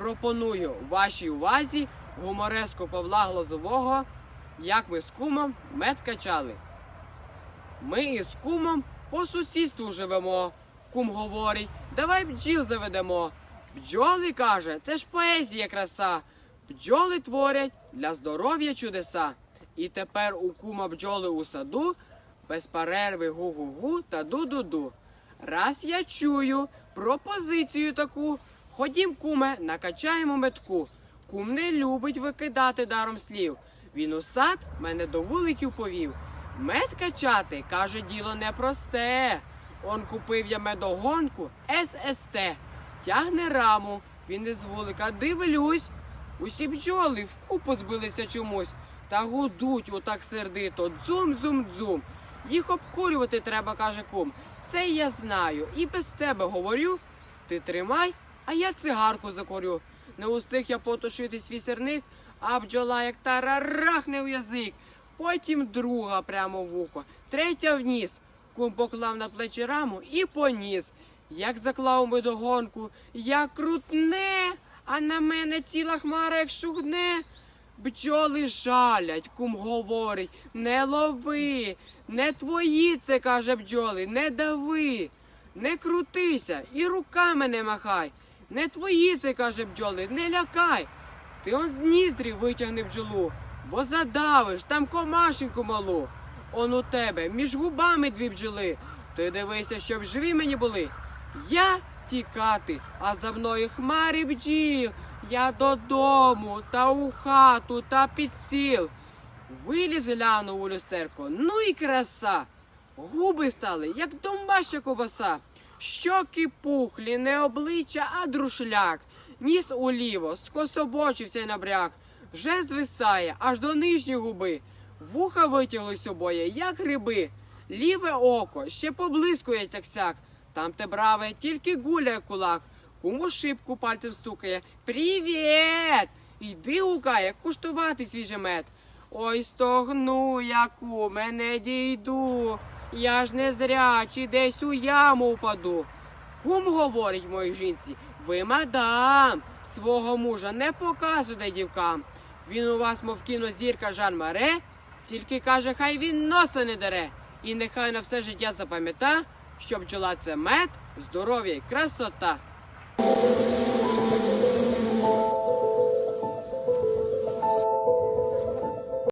пропоную вашій увазі гумореску Павла Глазового, як ми з кумом мед качали. Ми із кумом по сусідству живемо. Кум говорить, давай бджіл заведемо. Бджоли каже, це ж поезія краса. Бджоли творять для здоров'я чудеса. І тепер у кума бджоли у саду, без перерви гу-гу-гу та ду-ду-ду. Раз я чую пропозицію таку. Ходім, куме, накачаємо метку. Кум не любить викидати даром слів. Він у сад мене до вуликів повів. Мед качати, каже, діло непросте. Он купив я медогонку ССТ. Тягне раму, він із вулика дивлюсь. Усі бджоли вкупу збилися чомусь та гудуть отак сердито. Дзум-дзум-дзум. Їх обкурювати треба, каже кум. Це я знаю і без тебе говорю. Ти тримай, а я цигарку закурю. Не устиг я потушити свій сирник, а бджола як тарарахне в язик. Потім друга прямо в вухо, третя вниз. Кум поклав на плечі раму і поніс. Як заклав медогонку, як крутне, а на мене ціла хмара, як шугне. Бджоли жалять, кум говорить, не лови, не твої це, каже бджоли, не дави, не крутися і руками не махай. Не твої це, каже бджоли, не лякай. Ти он з ніздрі витягни бджолу, бо задавиш там комашеньку малу. Он у тебе між губами дві бджоли. Ти дивися, щоб живі мені були. Я тікати, а за мною хмарі бджіл. Я додому, та у хату, та під стіл. Виліз глянув у люстерко, ну і краса. Губи стали, як домашня кобаса. Щоки пухлі, не обличчя, а друшляк. Ніс уліво, скособочився й набряк. Вже звисає, аж до нижньої губи. Вуха витяглись обоє, як гриби. Ліве око ще поблискує як сяк. Там те браве, тільки гуляє кулак. Кому шибку пальцем стукає. Привіт! Йди гукає, куштувати свіжий мед. Ой, стогну, як у мене дійду. Я ж не зрячий, десь у яму впаду. Кум говорить моїй жінці, ви мадам, свого мужа не показуйте дівкам. Він у вас, мов кінозірка Жан Маре, тільки каже, хай він носа не дере. І нехай на все життя запам'ята, що бджола це мед, здоров'я й красота.